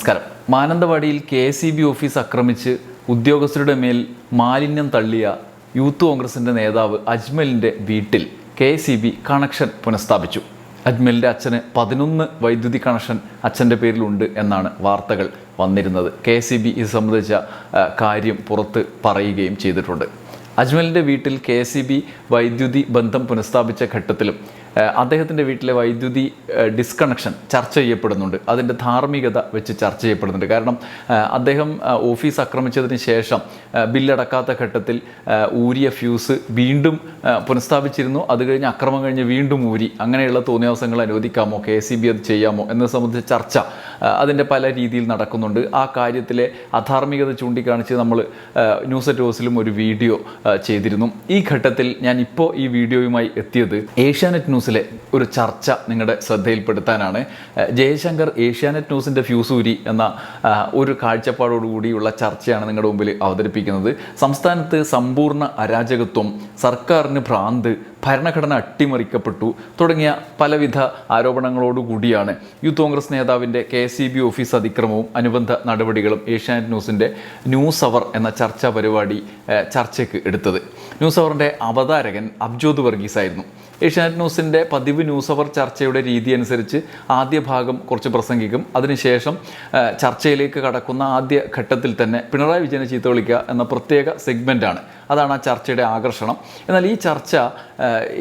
നമസ്കാരം. മാനന്തവാടിയിൽ K C B office ആക്രമിച്ച് ഉദ്യോഗസ്ഥരുടെ മേൽ മാലിന്യം തള്ളിയ യൂത്ത് കോൺഗ്രസിന്റെ നേതാവ് അജ്മലിന്റെ വീട്ടിൽ കെ സി ബി കണക്ഷൻ പുനഃസ്ഥാപിച്ചു. അജ്മലിന്റെ അച്ഛന് പതിനൊന്ന് വൈദ്യുതി കണക്ഷൻ അച്ഛന്റെ പേരിലുണ്ട് എന്നാണ് വാർത്തകൾ വന്നിരുന്നത്. കെ സി ബി ഇത് സംബന്ധിച്ച കാര്യം പുറത്ത് പറയുകയും ചെയ്തിട്ടുണ്ട്. അജ്മലിന്റെ വീട്ടിൽ കെ സി ബി വൈദ്യുതി ബന്ധം പുനഃസ്ഥാപിച്ച ഘട്ടത്തിലും അദ്ദേഹത്തിന്റെ വീട്ടിലെ വൈദ്യുതി ഡിസ്കണക്ഷൻ ചർച്ച ചെയ്യപ്പെടുന്നുണ്ട്. അതിന്റെ ധാർമ്മികത വെച്ച് ചർച്ച ചെയ്യപ്പെടുന്നുണ്ട്. കാരണം അദ്ദേഹം ഓഫീസ് ആക്രമിച്ചതിന് ശേഷം ബില്ലടക്കാത്ത ഘട്ടത്തിൽ ഊരിയ ഫ്യൂസ് വീണ്ടും പുനഃസ്ഥാപിച്ചിരുന്നു. അത് കഴിഞ്ഞ് അക്രമം കഴിഞ്ഞ് വീണ്ടും ഊരി. അങ്ങനെയുള്ള തോന്നിയാവസങ്ങൾ അനുവദിക്കാമോ? കെ സി ബി അത് ചെയ്യാമോ? എന്നത് സംബന്ധിച്ച ചർച്ച അതിന്റെ പല രീതിയിൽ നടക്കുന്നുണ്ട്. ആ കാര്യത്തിലെ അധാർമികത ചൂണ്ടിക്കാണിച്ച് നമ്മൾ ന്യൂസ് അറ്റ് ഹോസിലും ഒരു വീഡിയോ ചെയ്തിരുന്നു. ഈ ഘട്ടത്തിൽ ഞാൻ ഇപ്പോൾ ഈ വീഡിയോയുമായി എത്തിയത് ഏഷ്യാനെറ്റ് ന്യൂസിലെ ഒരു ചർച്ച നിങ്ങളുടെ ശ്രദ്ധയിൽപ്പെടുത്താനാണ്. ജയശങ്കർ ഏഷ്യാനെറ്റ് ന്യൂസിന്റെ ഫ്യൂസൂരി എന്ന ഒരു കാഴ്ചപ്പാടോടുകൂടിയുള്ള ചർച്ചയാണ് നിങ്ങളുടെ മുമ്പിൽ അവതരിപ്പിക്കുന്നത്. സംസ്ഥാനത്ത് സമ്പൂർണ അരാജകത്വം സർക്കാരിന് ഭ്രാന്ത് ഭരണഘടന അട്ടിമറിക്കപ്പെട്ടു തുടങ്ങിയ പലവിധ ആരോപണങ്ങളോടുകൂടിയാണ് യൂത്ത് കോൺഗ്രസ് നേതാവിന്റെ കെ സി ബി ഓഫീസ് അതിക്രമവും അനുബന്ധ നടപടികളും ഏഷ്യാനെറ്റ് ന്യൂസിന്റെ ന്യൂസ് അവർ എന്ന ചർച്ചാ പരിപാടി ചർച്ചയ്ക്ക് എടുത്തത്. ന്യൂസ് അവറിന്റെ അവതാരകൻ അബ്ജോദ് വർഗീസ് ആയിരുന്നു ഏഷ്യാനെറ്റ് ന്യൂസിന്റെ പതിവ് ന്യൂസ് അവർ ചർച്ചയുടെ രീതി അനുസരിച്ച് ആദ്യ ഭാഗം കുറച്ച് പ്രസംഗിക്കും. അതിനുശേഷം ചർച്ചയിലേക്ക് കടക്കുന്ന ആദ്യ ഘട്ടത്തിൽ തന്നെ പിണറായി വിജയനെ ചീത്ത വിളിക്കുക എന്ന പ്രത്യേക സെഗ്മെന്റാണ് അതാണ് ആ ചർച്ചയുടെ ആകർഷണം. എന്നാൽ ഈ ചർച്ച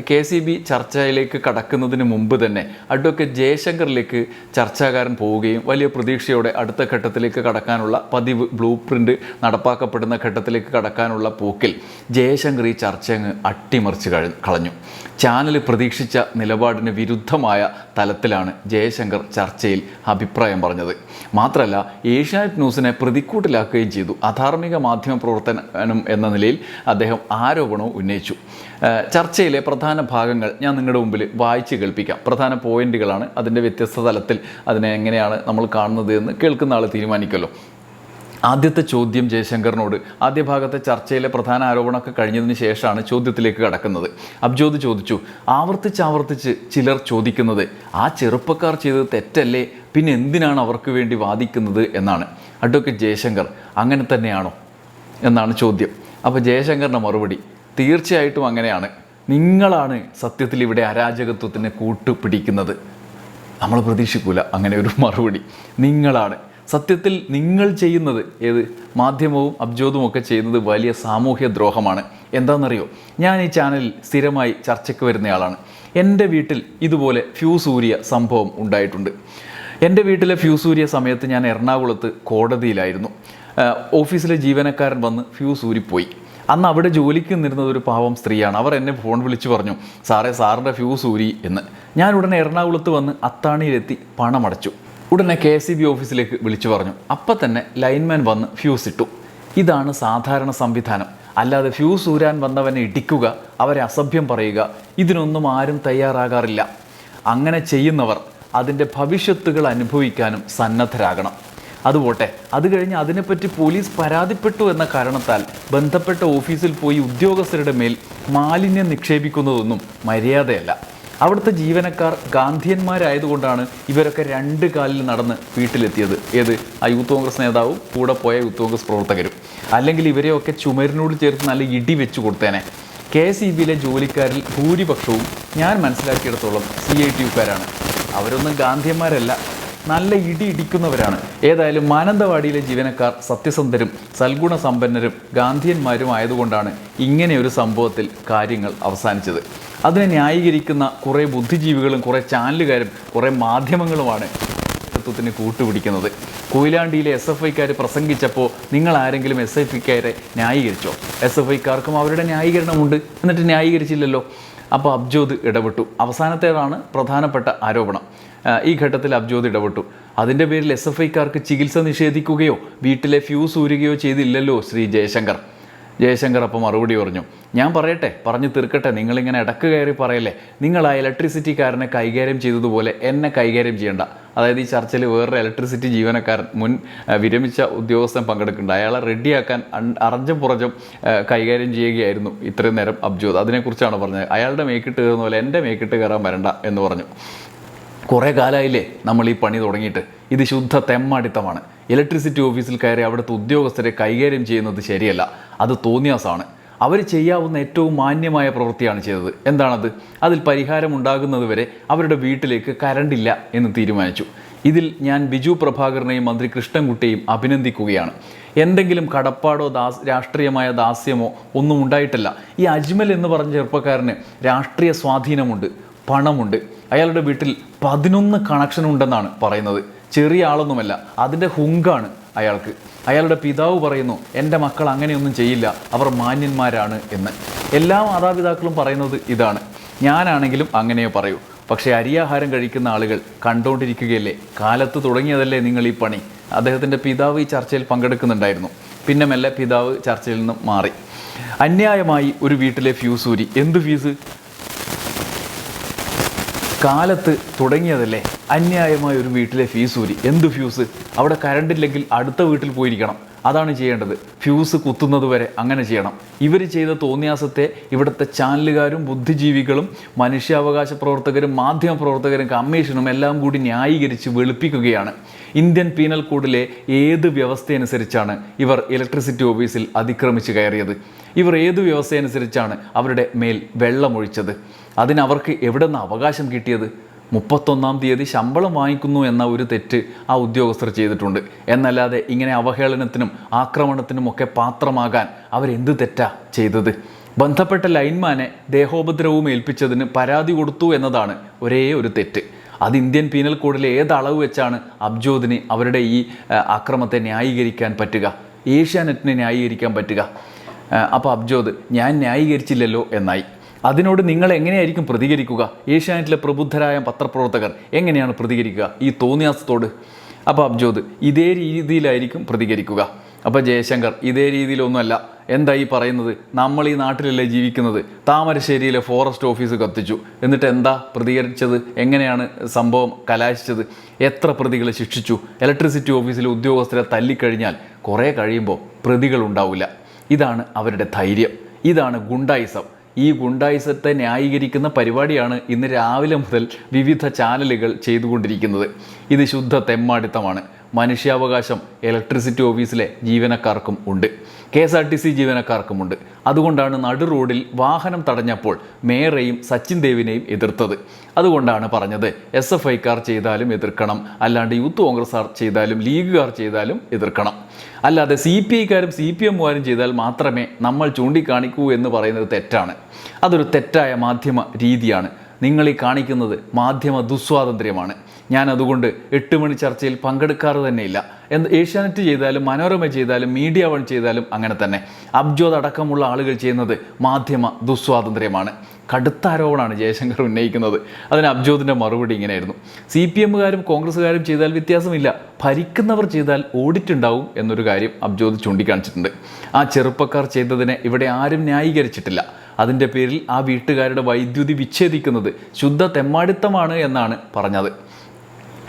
കെ സി ബി ചർച്ചയിലേക്ക് കടക്കുന്നതിന് മുമ്പ് തന്നെ അഡ്വക്കേറ്റ് ജയശങ്കറിലേക്ക് ചർച്ചാകാരൻ പോവുകയും വലിയ പ്രതീക്ഷയോടെ അടുത്ത ഘട്ടത്തിലേക്ക് കടക്കാനുള്ള പതിവ് ബ്ലൂ പ്രിന്റ് നടപ്പാക്കപ്പെടുന്ന ഘട്ടത്തിലേക്ക് കടക്കാനുള്ള പോക്കിൽ ജയശങ്കർ ഈ ചർച്ച അങ്ങ് അട്ടിമറിച്ച് കളഞ്ഞു. ചാനൽ പ്രതീക്ഷിച്ച നിലപാടിന് വിരുദ്ധമായ തലത്തിലാണ് ജയശങ്കർ ചർച്ചയിൽ അഭിപ്രായം പറഞ്ഞത്. മാത്രമല്ല ഏഷ്യാനെറ്റ് ന്യൂസിനെ പ്രതിക്കൂട്ടിലാക്കുകയും ചെയ്തു. അധാർമിക മാധ്യമ പ്രവർത്തനം എന്ന നിലയിൽ അദ്ദേഹം ആരോപണവും ഉന്നയിച്ചു. ചർച്ചയിലെ പ്രധാന ഭാഗങ്ങൾ ഞാൻ നിങ്ങളുടെ മുമ്പിൽ വായിച്ച് കേൾപ്പിക്കാം. പ്രധാന പോയിന്റുകളാണ് അതിന്റെ വ്യത്യസ്ത തലത്തിൽ അതിനെ എങ്ങനെയാണ് നമ്മൾ കാണുന്നത് എന്ന് കേൾക്കുന്ന ആൾ തീരുമാനിക്കുമല്ലോ. ആദ്യത്തെ ചോദ്യം ജയശങ്കറിനോട്. ആദ്യ ഭാഗത്തെ ചർച്ചയിലെ പ്രധാന ആരോപണമൊക്കെ കഴിഞ്ഞതിന് ശേഷമാണ് ചോദ്യത്തിലേക്ക് കടക്കുന്നത്. അബ്ജോദ് ചോദിച്ചു ആവർത്തിച്ചാവർത്തിച്ച് ആവർത്തിച്ച് ചിലർ ചോദിക്കുന്നത് ആ ചെറുപ്പക്കാർ ചെയ്തത് തെറ്റല്ലേ? പിന്നെ എന്തിനാണ് അവർക്ക് വേണ്ടി വാദിക്കുന്നത്? എന്നാണ്. അഡ്വക്കേറ്റ് ജയശങ്കർ അങ്ങനെ തന്നെയാണോ? എന്നാണ് ചോദ്യം. അപ്പോൾ ജയശങ്കറിന്റെ മറുപടി തീർച്ചയായിട്ടും അങ്ങനെയാണ്. നിങ്ങളാണ് സത്യത്തിൽ ഇവിടെ അരാജകത്വത്തിന് കൂട്ടുപിടിക്കുന്നത്. നമ്മൾ പ്രതീക്ഷിക്കൂല അങ്ങനെ ഒരു മറുപടി. നിങ്ങളാണ് സത്യത്തിൽ നിങ്ങൾ ചെയ്യുന്നത് ഏത്? മാധ്യമവും അബ്ജോദും ഒക്കെ ചെയ്യുന്നത് വലിയ സാമൂഹ്യ ദ്രോഹമാണ്. എന്താണെന്നറിയോ? ഞാൻ ഈ ചാനലിൽ സ്ഥിരമായി ചർച്ചയ്ക്ക് വരുന്നയാളാണ്. എന്റെ വീട്ടിൽ ഇതുപോലെ ഫ്യൂസ് ഊരിയ സംഭവം ഉണ്ടായിട്ടുണ്ട്. എന്റെ വീട്ടിലെ ഫ്യൂസ് ഊരിയ സമയത്ത് ഞാൻ എറണാകുളത്ത് കോടതിയിലായിരുന്നു. ഓഫീസിലെ ജീവനക്കാരൻ വന്ന് ഫ്യൂസ് ഊരിപ്പോയി അന്ന് അവിടെ ജോലിക്ക് നിന്നിരുന്നത് ഒരു പാവം സ്ത്രീയാണ്. അവർ എന്നെ ഫോൺ വിളിച്ചു പറഞ്ഞു സാറേ സാറിന്റെ ഫ്യൂസ് ഊരി എന്ന്. ഞാൻ ഉടനെ എറണാകുളത്ത് വന്ന് അത്താണിയിലെത്തി പണമടച്ചു. ഉടനെ കെ എസ് ബി ഓഫീസിലേക്ക് വിളിച്ചു പറഞ്ഞു. അപ്പം തന്നെ ലൈൻമാൻ വന്ന് ഫ്യൂസ് ഇട്ടു. ഇതാണ് സാധാരണ സംവിധാനം. അല്ലാതെ ഫ്യൂസ് ഊരാൻ വന്നവനെ ഇടിക്കുക അവരെ അസഭ്യം പറയുക ഇതിനൊന്നും ആരും തയ്യാറാകാറില്ല. അങ്ങനെ ചെയ്യുന്നവർ അതിന്റെ ഭവിഷ്യത്തുകൾ അനുഭവിക്കാനും സന്നദ്ധരാകണം. അതുപോട്ടെ അത് കഴിഞ്ഞ് അതിനെപ്പറ്റി പോലീസ് പരാതിപ്പെട്ടു എന്ന കാരണത്താൽ ബന്ധപ്പെട്ട ഓഫീസിൽ പോയി ഉദ്യോഗസ്ഥരുടെ മേൽ മാലിന്യം നിക്ഷേപിക്കുന്നതൊന്നും മര്യാദയല്ല. അവിടുത്തെ ജീവനക്കാർ ഗാന്ധിയന്മാരായതുകൊണ്ടാണ് ഇവരൊക്കെ രണ്ട് കാലിൽ നടന്ന് വീട്ടിലെത്തിയത്. ഏത്? ആ യൂത്ത് കോൺഗ്രസ് നേതാവും കൂടെ പോയ യൂത്ത് കോൺഗ്രസ് പ്രവർത്തകരും. അല്ലെങ്കിൽ ഇവരെയൊക്കെ ചുമരിനോട് ചേർത്ത് നല്ല ഇടി വെച്ച് കൊടുത്തേനെ. കെ എസ് ഇ ബിയിലെ ജോലിക്കാരിൽ ഭൂരിപക്ഷവും ഞാൻ മനസ്സിലാക്കിയിടത്തോളം സി ഐ ടി യുക്കാരാണ്. അവരൊന്നും ഗാന്ധിയന്മാരല്ല. നല്ല ഇടി ഇടിക്കുന്നവരാണ്. ഏതായാലും മാനന്തവാടിയിലെ ജീവനക്കാർ സത്യസന്ധരും സൽഗുണ സമ്പന്നരും ഗാന്ധിയന്മാരും ആയതുകൊണ്ടാണ് ഇങ്ങനെ ഒരു സംഭവത്തിൽ കാര്യങ്ങൾ അവസാനിച്ചത്. അതിനെ ന്യായീകരിക്കുന്ന കുറേ ബുദ്ധിജീവികളും കുറേ ചാനലുകാരും കുറേ മാധ്യമങ്ങളുമാണ് നേതൃത്വത്തിന് കൂട്ടുപിടിക്കുന്നത്. കൊയിലാണ്ടിയിലെ എസ് എഫ് ഐക്കാർ പ്രസംഗിച്ചപ്പോൾ നിങ്ങൾ ആരെങ്കിലും എസ് എഫ് ഐക്കാരെ ന്യായീകരിച്ചോ? എസ് എഫ് ഐക്കാർക്കും അവരുടെ ന്യായീകരണമുണ്ട്. എന്നിട്ട് ന്യായീകരിച്ചില്ലല്ലോ. അപ്പോൾ അബ്ജോദ് ഇടപെട്ടു. അവസാനത്തേതാണ് പ്രധാനപ്പെട്ട ആരോപണം. ഈ ഘട്ടത്തിൽ അബ്ജോദ് ഇടപെട്ടു. അതിന്റെ പേരിൽ എസ് എഫ് ഐക്കാർക്ക് ചികിത്സ നിഷേധിക്കുകയോ വീട്ടിലെ ഫ്യൂസ് ഊരുകയോ ചെയ്തില്ലല്ലോ ശ്രീ ജയശങ്കർ. ജയശങ്കർ അപ്പം മറുപടി പറഞ്ഞു. ഞാൻ പറയട്ടെ പറഞ്ഞു തീർക്കട്ടെ നിങ്ങളിങ്ങനെ ഇടയ്ക്ക് കയറി പറയല്ലേ? നിങ്ങൾ ആ ഇലക്ട്രിസിറ്റിക്കാരനെ കൈകാര്യം ചെയ്തതുപോലെ എന്നെ കൈകാര്യം ചെയ്യണ്ട. അതായത് ഈ ചർച്ചയിൽ വേറൊരു ഇലക്ട്രിസിറ്റി ജീവനക്കാരൻ മുൻ വിരമിച്ച ഉദ്യോഗസ്ഥൻ പങ്കെടുക്കുന്നുണ്ട്. അയാളെ റെഡിയാക്കാൻ അറഞ്ചം പുറഞ്ചം കൈകാര്യം ചെയ്യുകയായിരുന്നു ഇത്രയും നേരം അബ്ജോദ്. അതിനെക്കുറിച്ചാണ് പറഞ്ഞത്. അയാളുടെ മേക്കിട്ട് കയറുന്ന പോലെ എന്റെ മേക്കിട്ട് കയറാൻ വരണ്ട എന്ന് പറഞ്ഞു. കുറേ കാലമായില്ലേ നമ്മൾ ഈ പണി തുടങ്ങിയിട്ട്. ഇത് ശുദ്ധ തെമ്മാടിത്തമാണ്. ഇലക്ട്രിസിറ്റി ഓഫീസിൽ കയറി അവിടുത്തെ ഉദ്യോഗസ്ഥരെ കൈകാര്യം ചെയ്യുന്നത് ശരിയല്ല. അത് തോന്നിയാസാണ്. അവർ ചെയ്യാവുന്ന ഏറ്റവും മാന്യമായ പ്രവൃത്തിയാണ് ചെയ്തത്. എന്താണത്? അതിൽ പരിഹാരം ഉണ്ടാകുന്നത് വരെ അവരുടെ വീട്ടിലേക്ക് കരണ്ടില്ല എന്ന് തീരുമാനിച്ചു. ഇതിൽ ഞാൻ ബിജു പ്രഭാകരനെയും മന്ത്രി കൃഷ്ണൻകുട്ടിയെയും അഭിനന്ദിക്കുകയാണ്. എന്തെങ്കിലും കടപ്പാടോ ദാസ് രാഷ്ട്രീയമായ ദാസ്യമോ ഒന്നും ഉണ്ടായിട്ടില്ല. ഈ അജ്മൽ എന്ന് പറഞ്ഞ ചെറുപ്പക്കാരന് രാഷ്ട്രീയ സ്വാധീനമുണ്ട്. പണമുണ്ട്. അയാളുടെ വീട്ടിൽ പതിനൊന്ന് കണക്ഷൻ ഉണ്ടെന്നാണ് പറയുന്നത്. ചെറിയ ആളൊന്നുമല്ല അതിന്റെ ഹുങ്കാണ് അയാൾക്ക്. അയാളുടെ പിതാവ് പറയുന്നു എന്റെ മക്കൾ അങ്ങനെയൊന്നും ചെയ്യില്ല അവർ മാന്യന്മാരാണ് എന്ന്. എല്ലാ മാതാപിതാക്കളും പറയുന്നത് ഇതാണ്. ഞാനാണെങ്കിലും അങ്ങനെയേ പറയൂ. പക്ഷേ അരിയാഹാരം കഴിക്കുന്ന ആളുകൾ കണ്ടുകൊണ്ടിരിക്കുകയല്ലേ കാലത്ത് തുടങ്ങിയതല്ലേ നിങ്ങൾ ഈ പണി? അദ്ദേഹത്തിന്റെ പിതാവ് ഈ ചർച്ചയിൽ പങ്കെടുക്കുന്നുണ്ടായിരുന്നു. പിന്നെ മെല്ലെ പിതാവ് ചർച്ചയിൽ നിന്നും മാറി. അന്യായമായി ഒരു വീട്ടിലെ ഫ്യൂസൂരി എന്ത് ഫീസ് കാലത്ത് തുടങ്ങിയതല്ലേ? അന്യായമായ ഒരു വീട്ടിലെ ഫീസ് ഊരി. എന്ത് ഫ്യൂസ് അവിടെ കറണ്ട് ഇല്ലെങ്കിൽ അടുത്ത വീട്ടിൽ പോയിരിക്കണം. അതാണ് ചെയ്യേണ്ടത്. ഫ്യൂസ് കുത്തുന്നത് വരെ അങ്ങനെ ചെയ്യണം. ഇവർ ചെയ്ത തോന്നിയാസത്തെ ഇവിടുത്തെ ചാനലുകാരും ബുദ്ധിജീവികളും മനുഷ്യാവകാശ പ്രവർത്തകരും മാധ്യമ പ്രവർത്തകരും കമ്മീഷനും എല്ലാം കൂടി ന്യായീകരിച്ച് വെളുപ്പിക്കുകയാണ്. ഇന്ത്യൻ പീനൽ കോഡിലെ ഏത് വ്യവസ്ഥയനുസരിച്ചാണ് ഇവർ ഇലക്ട്രിസിറ്റി ഓഫീസിൽ അതിക്രമിച്ച് കയറിയത്? ഇവർ ഏത് വ്യവസ്ഥയനുസരിച്ചാണ് അവരുടെ മേൽ വെള്ളമൊഴിച്ചത്? അതിനവർക്ക് എവിടെ നിന്ന് അവകാശം കിട്ടിയത്? മുപ്പത്തൊന്നാം തീയതി ശമ്പളം വാങ്ങിക്കുന്നു എന്ന ഒരു തെറ്റ് ആ ഉദ്യോഗസ്ഥർ ചെയ്തിട്ടുണ്ട്. എന്നല്ലാതെ ഇങ്ങനെ അവഹേളനത്തിനും ആക്രമണത്തിനും ഒക്കെ പാത്രമാകാൻ അവരെന്ത് തെറ്റാ ചെയ്തത്? ബന്ധപ്പെട്ട ലൈൻമാനെ ദേഹോപദ്രവവും ഏൽപ്പിച്ചതിന് പരാതി കൊടുത്തു എന്നതാണ് ഒരേ ഒരു തെറ്റ്. അത് ഇന്ത്യൻ പീനൽ കോഡിലെ ഏത് അളവ് വെച്ചാണ് അബ്ജോദിന് അവരുടെ ഈ അക്രമത്തെ ന്യായീകരിക്കാൻ പറ്റുക? ഏഷ്യാനെറ്റിനെ ന്യായീകരിക്കാൻ പറ്റുക? അപ്പോൾ അബ്ജോദ് ഞാൻ ന്യായീകരിച്ചില്ലല്ലോ എന്നായി. അതിനോട് നിങ്ങൾ എങ്ങനെയായിരിക്കും പ്രതികരിക്കുക? ഏഷ്യാനെറ്റിലെ പ്രബുദ്ധരായ പത്രപ്രവർത്തകർ എങ്ങനെയാണ് പ്രതികരിക്കുക? ഈ തോന്നിയാസത്തോട്. അപ്പോൾ അബ്ജോദ് ഇതേ രീതിയിലായിരിക്കും പ്രതികരിക്കുക. അപ്പോൾ ജയശങ്കർ ഇതേ രീതിയിലൊന്നുമല്ല. എന്താ ഈ പറയുന്നത്? നമ്മൾ ഈ നാട്ടിലല്ലേ ജീവിക്കുന്നത്? താമരശ്ശേരിയിലെ ഫോറസ്റ്റ് ഓഫീസ് കത്തിച്ചു. എന്നിട്ട് എന്താ പ്രതികരിച്ചത്? എങ്ങനെയാണ് സംഭവം കലാശിച്ചത്? എത്ര പ്രതികളെ ശിക്ഷിച്ചു? ഇലക്ട്രിസിറ്റി ഓഫീസിലെ ഉദ്യോഗസ്ഥരെ തല്ലിക്കഴിഞ്ഞാൽ കുറേ കഴിയുമ്പോൾ പ്രതികളുണ്ടാവില്ല. ഇതാണ് അവരുടെ ധൈര്യം. ഇതാണ് ഗുണ്ടായിസം. ഈ ഗുണ്ടായിസത്തെ ന്യായീകരിക്കുന്ന പരിപാടിയാണ് ഇന്ന് രാവിലെ മുതൽ വിവിധ ചാനലുകൾ ചെയ്തുകൊണ്ടിരിക്കുന്നത്. ഇത് ശുദ്ധ തെമ്മാടിത്തമാണ്. മനുഷ്യാവകാശം ഇലക്ട്രിസിറ്റി ഓഫീസിലെ ജീവനക്കാർക്കും ഉണ്ട്. K S R T C ജീവനക്കാർക്കുമുണ്ട്. അതുകൊണ്ടാണ് നടു റോഡിൽ വാഹനം തടഞ്ഞപ്പോൾ മേയറേയും സച്ചിൻ ദേവിനെയും എതിർത്തത്. അതുകൊണ്ടാണ് പറഞ്ഞത് എസ് എഫ് ഐക്കാർ ചെയ്താലും എതിർക്കണം. അല്ലാണ്ട് യൂത്ത് കോൺഗ്രസ്സുകാർ ചെയ്താലും ലീഗുകാർ ചെയ്താലും എതിർക്കണം. അല്ലാതെ സി പി ഐക്കാരും സി പി എമ്മുകാരും ചെയ്താൽ മാത്രമേ നമ്മൾ ചൂണ്ടിക്കാണിക്കൂ എന്ന് പറയുന്നത് തെറ്റാണ്. അതൊരു തെറ്റായ മാധ്യമ രീതിയാണ്. നിങ്ങൾ ഈ കാണിക്കുന്നത് മാധ്യമ ദുസ്വാതന്ത്ര്യമാണ്. ഞാൻ അതുകൊണ്ട് എട്ട് മണി ചർച്ചയിൽ പങ്കെടുക്കാറ് തന്നെയില്ല. എന്ത് ഏഷ്യാനെറ്റ് ചെയ്താലും മനോരമ ചെയ്താലും മീഡിയ വൺ ചെയ്താലും അങ്ങനെ തന്നെ. അബ്ജോദ് അടക്കമുള്ള ആളുകൾ ചെയ്യുന്നത് മാധ്യമ ദുസ്വാതന്ത്ര്യമാണ്. കടുത്ത ആരോപണമാണ് ജയശങ്കർ ഉന്നയിക്കുന്നത്. അതിന് അബ്ജോദിന്റെ മറുപടി ഇങ്ങനെയായിരുന്നു. സി പി എമ്മുകാരും കോൺഗ്രസ്സുകാരും ചെയ്താൽ വ്യത്യാസമില്ല. ഭരിക്കുന്നവർ ചെയ്താൽ ഓഡിറ്റ് ഉണ്ടാവും എന്നൊരു കാര്യം അബ്ജോദ് ചൂണ്ടിക്കാണിച്ചിട്ടുണ്ട്. ആ ചെറുപ്പക്കാർ ചെയ്തതിനെ ഇവിടെ ആരും ന്യായീകരിച്ചിട്ടില്ല. അതിന്റെ പേരിൽ ആ വീട്ടുകാരുടെ വൈദ്യുതി വിച്ഛേദിക്കുന്നത് ശുദ്ധ തെമ്മാടിത്തമാണ് എന്നാണ് പറഞ്ഞത്.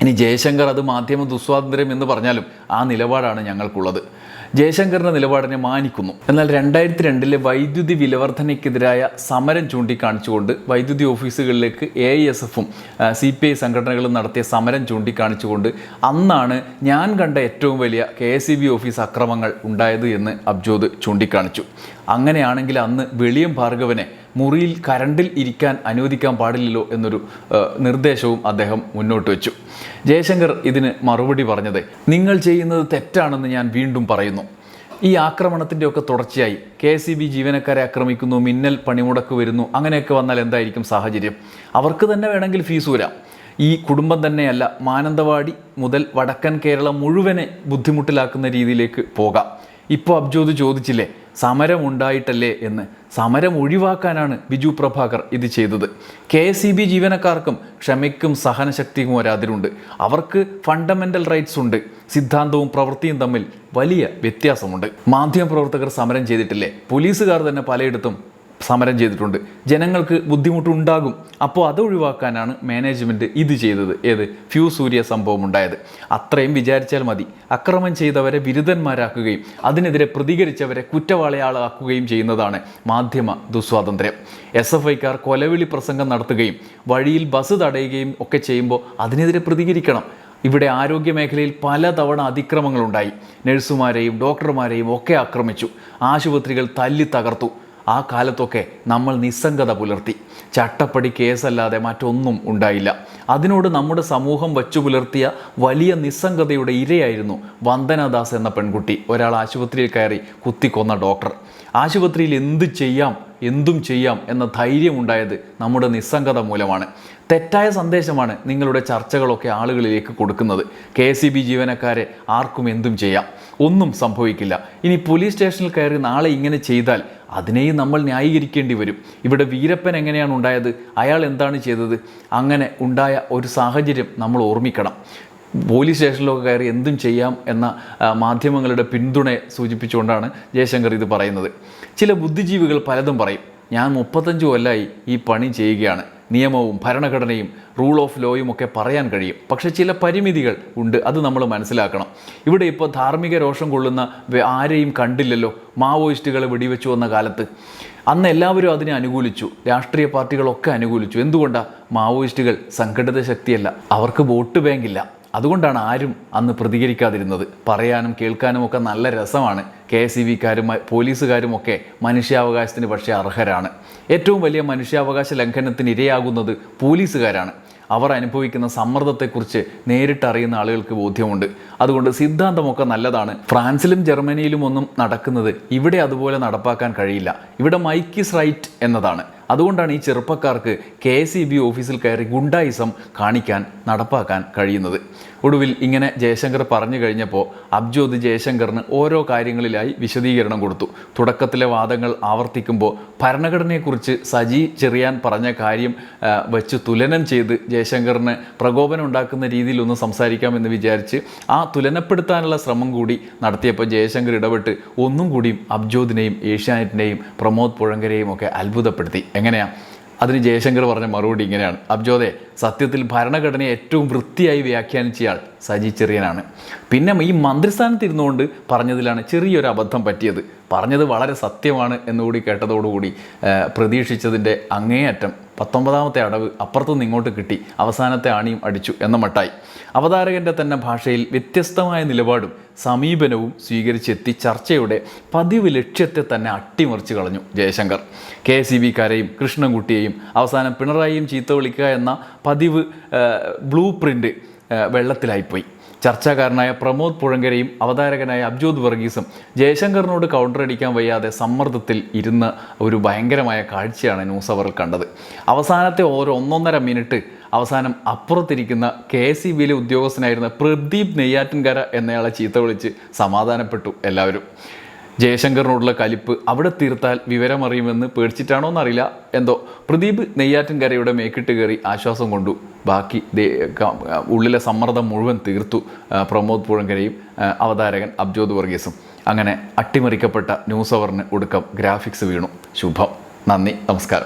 ഇനി ജയശങ്കർ അത് മാധ്യമ ദുസ്വാതന്ത്ര്യം എന്ന് പറഞ്ഞാലും ആ നിലപാടാണ് ഞങ്ങൾക്കുള്ളത്. ജയശങ്കറിന്റെ നിലപാടിനെ മാനിക്കുന്നു. എന്നാൽ രണ്ടായിരത്തി രണ്ടിലെ വൈദ്യുതി വിലവർധനയ്ക്കെതിരായ സമരം ചൂണ്ടിക്കാണിച്ചുകൊണ്ട് വൈദ്യുതി ഓഫീസുകളിലേക്ക് എ ഐ എസ് എഫും സി പി ഐ സംഘടനകളും നടത്തിയ സമരം ചൂണ്ടിക്കാണിച്ചുകൊണ്ട് അന്നാണ് ഞാൻ കണ്ട ഏറ്റവും വലിയ കെ എസ് ബി ഓഫീസ് അക്രമങ്ങൾ ഉണ്ടായത് എന്ന് അബ്ജോദ് ചൂണ്ടിക്കാണിച്ചു. അങ്ങനെയാണെങ്കിൽ അന്ന് വെളിയം ഭാർഗവനെ മുറിയിൽ കരണ്ടിൽ ഇരിക്കാൻ അനുവദിക്കാൻ പാടില്ലല്ലോ എന്നൊരു നിർദ്ദേശവും അദ്ദേഹം മുന്നോട്ട് വെച്ചു. ജയശങ്കർ ഇതിന് മറുപടി പറഞ്ഞത് നിങ്ങൾ ചെയ്യുന്നത് തെറ്റാണെന്ന് ഞാൻ വീണ്ടും പറയുന്നു. ഈ ആക്രമണത്തിന്റെ ഒക്കെ തുടർച്ചയായി കെ സി ബി ജീവനക്കാരെ ആക്രമിക്കുന്നു മിന്നൽ പണിമുടക്ക് വരുന്നു അങ്ങനെയൊക്കെ വന്നാൽ എന്തായിരിക്കും സാഹചര്യം? അവർക്ക് തന്നെ വേണമെങ്കിൽ ഫീസ് വരാം ഈ കുടുംബം തന്നെയല്ല മാനന്തവാടി മുതൽ വടക്കൻ കേരളം മുഴുവനെ ബുദ്ധിമുട്ടിലാക്കുന്ന രീതിയിലേക്ക് പോകാം. ഇപ്പോൾ അബ്ജോദ് ചോദിച്ചില്ലേ സമരം ഉണ്ടായിട്ടല്ലേ എന്ന്. സമരം ഒഴിവാക്കാനാണ് ബിജു പ്രഭാകർ ഇത് ചെയ്തത്. കെ എസ് ഇ ബി ജീവനക്കാർക്കും ക്ഷമയ്ക്കും സഹനശക്തിക്കും ഒരതിരുണ്ട്. അവർക്ക് ഫണ്ടമെന്റൽ റൈറ്റ്സ് ഉണ്ട്. സിദ്ധാന്തവും പ്രവൃത്തിയും തമ്മിൽ വലിയ വ്യത്യാസമുണ്ട്. മാധ്യമപ്രവർത്തകർ സമരം ചെയ്തിട്ടില്ലേ? പോലീസുകാർ തന്നെ പലയിടത്തും സമരം ചെയ്തിട്ടുണ്ട്. ജനങ്ങൾക്ക് ബുദ്ധിമുട്ടുണ്ടാകും. അപ്പോൾ അത് ഒഴിവാക്കാനാണ് മാനേജ്മെന്റ് ഇത് ചെയ്തത്. ഏത്? ഫ്യൂ സൂര്യ സംഭവം ഉണ്ടായത്. അത്രയും വിചാരിച്ചാൽ മതി. അക്രമം ചെയ്തവരെ ബിരുദന്മാരാക്കുകയും അതിനെതിരെ പ്രതികരിച്ചവരെ കുറ്റവാളിയാളാക്കുകയും ചെയ്യുന്നതാണ് മാധ്യമ ദുസ്വാതന്ത്ര്യം. എസ് എഫ് ഐക്കാർ കൊലവിളി പ്രസംഗം നടത്തുകയും വഴിയിൽ ബസ് തടയുകയും ഒക്കെ ചെയ്യുമ്പോൾ അതിനെതിരെ പ്രതികരിക്കണം. ഇവിടെ ആരോഗ്യ മേഖലയിൽ പലതവണ അതിക്രമങ്ങളുണ്ടായി. നഴ്സുമാരെയും ഡോക്ടർമാരെയും ഒക്കെ ആക്രമിച്ചു. ആശുപത്രികൾ തല്ലി തകർത്തു. ആ കാലത്തൊക്കെ നമ്മൾ നിസ്സംഗത പുലർത്തി. ചട്ടപ്പടി കേസല്ലാതെ മറ്റൊന്നും ഉണ്ടായില്ല. അതിനോട് നമ്മുടെ സമൂഹം വച്ചു പുലർത്തിയ വലിയ നിസ്സംഗതയുടെ ഇരയായിരുന്നു വന്ദനദാസ് എന്ന പെൺകുട്ടി. ഒരാൾ ആശുപത്രിയിൽ കയറി കുത്തിക്കൊന്ന ഡോക്ടർ. ആശുപത്രിയിൽ എന്ത് ചെയ്യാം എന്തും ചെയ്യാം എന്ന ധൈര്യം ധൈര്യമുണ്ടായത് നമ്മുടെ നിസ്സംഗത മൂലമാണ്. തെറ്റായ സന്ദേശമാണ് നിങ്ങളുടെ ചർച്ചകളൊക്കെ ആളുകളിലേക്ക് കൊടുക്കുന്നത്. കെ എസ് ബി ജീവനക്കാരെ ആർക്കും എന്തും ചെയ്യാം. ഒന്നും സംഭവിക്കില്ല. ഇനി പോലീസ് സ്റ്റേഷനിൽ കയറി നാളെ ഇങ്ങനെ ചെയ്താൽ അതിനെയും നമ്മൾ ന്യായീകരിക്കേണ്ടി വരും. ഇവിടെ വീരപ്പൻ എങ്ങനെയാണ് ഉണ്ടായത്? അയാൾ എന്താണ് ചെയ്തത്? അങ്ങനെ ഉണ്ടായ ഒരു സാഹചര്യം നമ്മൾ ഓർമ്മിക്കണം. പോലീസ് സ്റ്റേഷനിലൊക്കെ കയറി എന്തും ചെയ്യാം എന്ന മാധ്യമങ്ങളുടെ പിന്തുണയെ സൂചിപ്പിച്ചുകൊണ്ടാണ് ജയശങ്കർ ഇത് പറയുന്നത്. ചില ബുദ്ധിജീവികൾ പലതും പറയും. ഞാൻ മുപ്പത്തഞ്ച് കൊല്ലമായി ഈ പണി ചെയ്യുകയാണ്. നിയമവും ഭരണഘടനയും റൂൾ ഓഫ് ലോയും ഒക്കെ പറയാൻ കഴിയും. പക്ഷേ ചില പരിമിതികൾ ഉണ്ട് അത് നമ്മൾ മനസ്സിലാക്കണം. ഇവിടെ ഇപ്പോൾ ധാർമ്മിക രോഷം കൊള്ളുന്ന ആരെയും കണ്ടില്ലല്ലോ? മാവോയിസ്റ്റുകളെ വെടിവെച്ചു വന്ന കാലത്ത്. അന്ന് എല്ലാവരും അതിനെ അനുകൂലിച്ചു. രാഷ്ട്രീയ പാർട്ടികളൊക്കെ അനുകൂലിച്ചു. എന്തുകൊണ്ടാണ് മാവോയിസ്റ്റുകൾ സംഘടിത ശക്തിയല്ല. അവർക്ക് വോട്ട് ബാങ്കില്ല. അതുകൊണ്ടാണ് ആരും അന്ന് പ്രതികരിക്കാതിരുന്നത്. പറയാനും കേൾക്കാനും ഒക്കെ നല്ല രസമാണ്. കെ എസ് ഇ വിക്കാരും പോലീസുകാരും ഒക്കെ മനുഷ്യാവകാശത്തിന് പക്ഷേ അർഹരാണ്. ഏറ്റവും വലിയ മനുഷ്യാവകാശ ലംഘനത്തിന് ഇരയാകുന്നത് പോലീസുകാരാണ്. അവർ അനുഭവിക്കുന്ന സമ്മർദ്ദത്തെക്കുറിച്ച് നേരിട്ടറിയുന്ന ആളുകൾക്ക് ബോധ്യമുണ്ട്. അതുകൊണ്ട് സിദ്ധാന്തമൊക്കെ നല്ലതാണ്. ഫ്രാൻസിലും ജർമ്മനിയിലും ഒന്നും നടക്കുന്നത് ഇവിടെ അതുപോലെ നടപ്പാക്കാൻ കഴിയില്ല. ഇവിടെ മൈക്കിസ് റൈറ്റ് എന്നതാണ്. അതുകൊണ്ടാണ് ഈ ചെറുപ്പക്കാർക്ക് കെ എസ് ഇ ബി ഓഫീസിൽ കയറി ഗുണ്ടായിസം കാണിക്കാൻ നടപ്പാക്കാൻ കഴിയുന്നത്. ഒടുവിൽ ഇങ്ങനെ ജയശങ്കർ പറഞ്ഞു കഴിഞ്ഞപ്പോൾ അബ്ജോദ് ജയശങ്കറിന് ഓരോ കാര്യങ്ങളിലായി വിശദീകരണം കൊടുത്തു. തുടക്കത്തിലെ വാദങ്ങൾ ആവർത്തിക്കുമ്പോൾ ഭരണഘടനയെക്കുറിച്ച് സജി ചെറിയാൻ പറഞ്ഞ കാര്യം വെച്ച് തുലനം ചെയ്ത് ജയശങ്കറിന് പ്രകോപനം ഉണ്ടാക്കുന്ന രീതിയിൽ ഒന്ന് സംസാരിക്കാമെന്ന് വിചാരിച്ച് ആ തുലനപ്പെടുത്താനുള്ള ശ്രമം കൂടി നടത്തിയപ്പോൾ ജയശങ്കർ ഇടപെട്ട് ഒന്നും കൂടിയും അബ്ജോദിനെയും ഏഷ്യാനെറ്റിനെയും പ്രമോദ് പുഴങ്കരെയും ഒക്കെ അത്ഭുതപ്പെടുത്തി. എങ്ങനെയാണ് അതിന് ജയശങ്കർ പറഞ്ഞ മറുപടി ഇങ്ങനെയാണ്. അബ്ജോദെ സത്യത്തിൽ ഭരണഘടനയെ ഏറ്റവും വൃത്തിയായി വ്യാഖ്യാനിച്ചയാൾ സജി ചെറിയനാണ്. പിന്നെ ഈ മന്ത്രിസ്ഥാനത്ത് ഇരുന്നുകൊണ്ട് പറഞ്ഞതിലാണ് ചെറിയൊരു അബദ്ധം പറ്റിയത്. പറഞ്ഞത് വളരെ സത്യമാണ് എന്നുകൂടി കേട്ടതോടുകൂടി പ്രതീക്ഷിച്ചതിന്റെ അങ്ങേയറ്റം പത്തൊമ്പതാമത്തെ അടവ് അപ്പുറത്തുനിന്ന് ഇങ്ങോട്ട് കിട്ടി അവസാനത്തെ ആണിയും അടിച്ചു എന്ന മട്ടായി. അവതാരകന്റെ തന്നെ ഭാഷയിൽ വ്യത്യസ്തമായ നിലപാടും സമീപനവും സ്വീകരിച്ചെത്തി ചർച്ചയുടെ പതിവ് ലക്ഷ്യത്തെ തന്നെ അട്ടിമറിച്ച് കളഞ്ഞു ജയശങ്കർ. കെ ഇ ബിക്കാരെയും കൃഷ്ണൻകുട്ടിയെയും അവസാനം പിണറായിയും ചീത്ത വിളിക്കുക എന്ന പതിവ് ബ്ലൂ പ്രിന്റ് വെള്ളത്തിലായിപ്പോയി. ചർച്ചാകാരനായ പ്രമോദ് പുഴങ്കരയും അവതാരകനായ അബ്ജോദ് വർഗീസും ജയശങ്കറിനോട് കൗണ്ടർ അടിക്കാൻ വയ്യാതെ സമ്മർദ്ദത്തിൽ ഇരുന്ന് ഒരു ഭയങ്കരമായ കാഴ്ചയാണ് ന്യൂസ് അവർ കണ്ടത്. അവസാനത്തെ ഓരോ ഒന്നൊന്നര മിനിറ്റ് അവസാനം അപ്പുറത്തിരിക്കുന്ന കെ എസ് ഇ ബിയിലെ ഉദ്യോഗസ്ഥനായിരുന്ന പ്രദീപ് നെയ്യാറ്റിൻകര എന്നയാളെ ചീത്ത വിളിച്ച് സമാധാനപ്പെട്ടു എല്ലാവരും. ജയശങ്കറിനോടുള്ള കലിപ്പ് അവിടെ തീർത്താൽ വിവരമറിയുമെന്ന് പേടിച്ചിട്ടാണോ എന്നറിയില്ല. എന്തോ പ്രദീപ് നെയ്യാറ്റിൻകരയുടെ മേക്കിട്ട് കയറി ആശ്വാസം കൊണ്ടു. ബാക്കി ഉള്ളിലെ സമ്മർദ്ദം മുഴുവൻ തീർത്തു പ്രമോദ് പുഴങ്കരയും അവതാരകൻ അബ്ജോദ് വർഗീസും. അങ്ങനെ അട്ടിമറിക്കപ്പെട്ട ന്യൂസ് അവറിന് ഒടുക്കം ഗ്രാഫിക്സ് വീണു. ശുഭം. നന്ദി. നമസ്കാരം.